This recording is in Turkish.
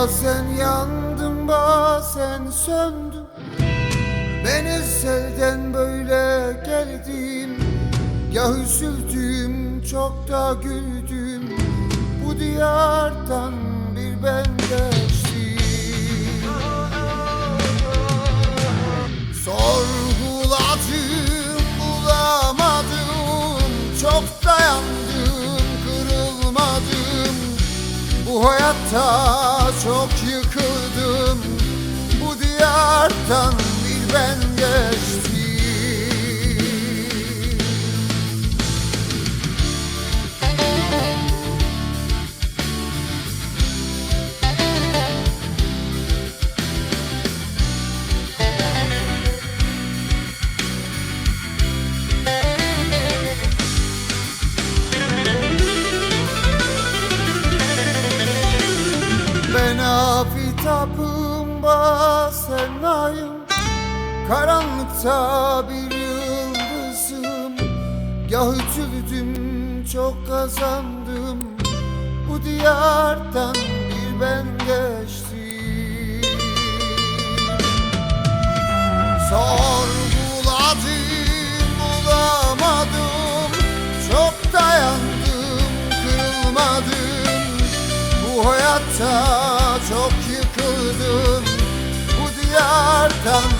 Bazen yandım bazen söndüm. Ben ezelden böyle geldim. Ya üzüldüm çok da güldüm. Bu diyardan bir ben geçtim. Sorguladım bulamadım. Çok dayandım kırılmadım. Bu hayatta çok yıkıldım. Bu diyardan bir ben geçtim Ben afitapım bazen ayım Karanlıkta bir yıldızım. Gah ütüldüm çok kazandım. Bu diyardan bir ben geçtim. Sorguladım bulamadım. Çok dayandım kırılmadım. Bu hayatta çok yıkıldım Bu diyardan